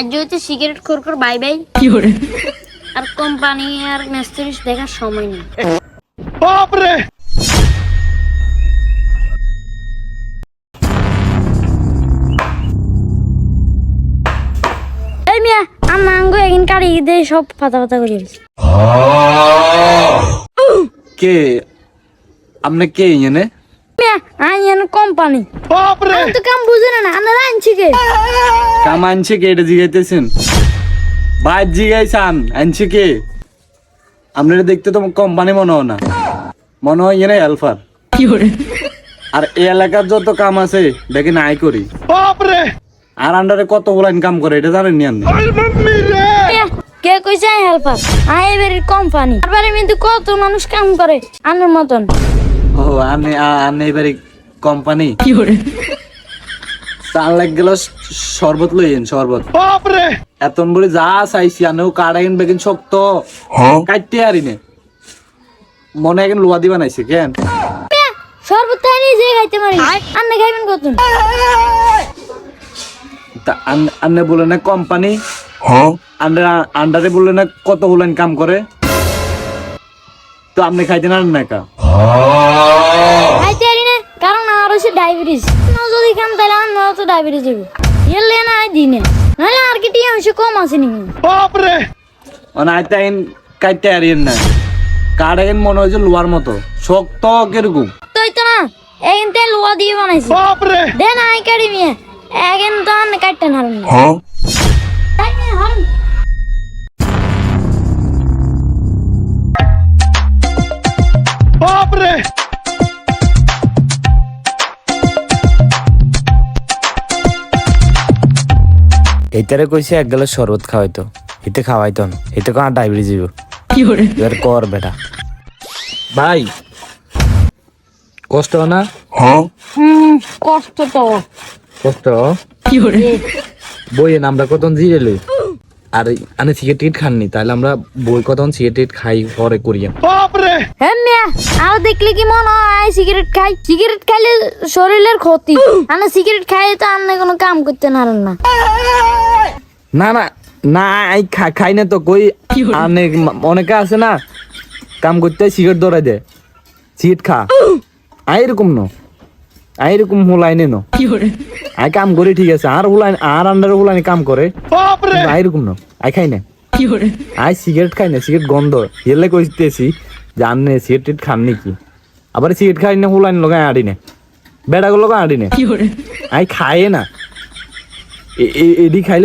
আর যেহেতু সিগারেট খোর খোর বাই। বাই আর কোম্পানি আর মিস্ত্রি দেখার সময় নেই। দিয়ে সব পাতা পাতা করে কে? আপনি কে এনে মিয়া আই এন কোম্পানি। তো কাম বুঝে না আনারা আনছি কে কাম আনছে কে? এটা জিগাইতেছেন। জিগাইছান। আনছে কে? আপনারা দেখতে তো কোম্পানি মনে হয় না। মনে হয় এনে হেল্পার আর এই এলাকার যত কাম আছে দেখেন আয় করি। আর আন্ডারে কত হলো ইনকাম করে এটা জানেন নি আপনি? কে কইছে আই হেল্পার আই এবারে কোম্পানি তারপরে কিন্তু কত মানুষ কাম করে? আনার মতন। ও আনে আনে এবারে কোম্পানি চার লাখ গেল শরবত লইয়েন শরবত। এতন বলে যা চাইছি আনেও কাড়াইন বেগিন শক্ত। কাটতে আরি নে। মনে এখন লোয়া দিবা নাইছে কেন? শরবত তাই নিজে খাইতে পারি। আন্না খাইবেন কত তা আন্নে বলে না কোম্পানি। আন্ডার আন্ডারে বললে না কত হলেন কাম করে। তো আপনি খাইতে না না কা খাইতে পারি না কারণ আমার হচ্ছে ডায়াবেটিস। তো ডায়াবেটিস হবে এলে না আই দিনে। নাহলে আর কি টিয়া অংশ কম আছে নি অনাইতে আইন কাটতে আরিয়েন না কাড়াইন মনে হয়েছে লোয়ার মতো। শক্ত কীরকম। তুই তো না তেল লোয়া দিয়ে বানাইছি দেন আই কাটি মিয়া এখন তো কাটতে না মিয়া, এইটারে কইছে এক গেলে শরবত খাওয়াইতো। এতে খাওয়াইতো না। এতে কোনো ডায়াবেটিস যাব এবার কর বেটা। ভাই কষ্ট হয়। না হুম কষ্ট তো। কষ্ট? বইয়ে নামটা কতন জিরেলে? আর আনে সিগারেট খাননি তাহলে আমরা বই কতন সিগারেট খাই পরে করিয়া হ্যাঁ মিয়া আর দেখলে কি মনে হয় সিগারেট খাই? সিগারেট খাইলে শরীরের ক্ষতি। আনা সিগারেট খাই তো আন্না কোনো কাম করতে না। না না না আই খা- খাই না তো কই? আনে অনেকে আছে না কাম করতে সিগারেট ধরে দে সিগারেট খা। আই এরকম ন। আই এরকম হুলাইনে ন। আই কাম করি ঠিক আছে। আর হুলাইন আর আন্ডারে হুলাইনে কাম করে। আই এরকম ন। আই খাই না। আই সিগারেট খাই না সিগারেট গন্ধ। এলে কইতেছি জানে সিগারেট খান নাকি? আবার সিগারেট খাই না হুলাইন লগাই আড়ি না। বেড়াগুলো লগাই আড়ি না। আই খায় না। এডি খাইলে